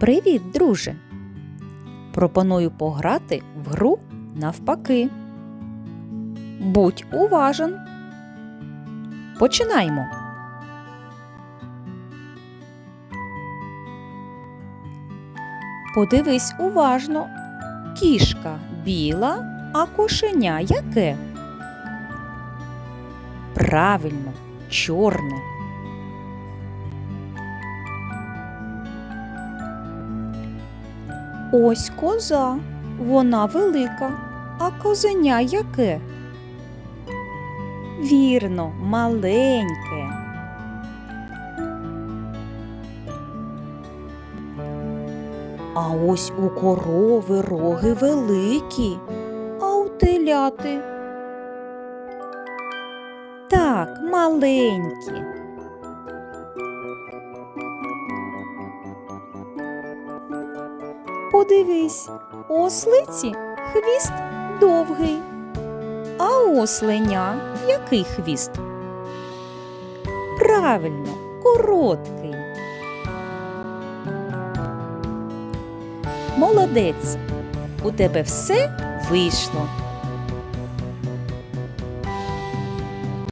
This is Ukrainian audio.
Привіт, друже! Пропоную пограти в гру навпаки. Будь уважен. Починаємо. Подивись уважно. Кішка біла, а кошеня яке? Правильно, чорне. Ось коза, вона велика, а козеня яке? Вірно, маленьке. А ось у корови роги великі, а у теляти. Так, маленькі. Подивись, у ослиці хвіст довгий, а у який хвіст? Правильно, короткий. Молодець, у тебе все вийшло.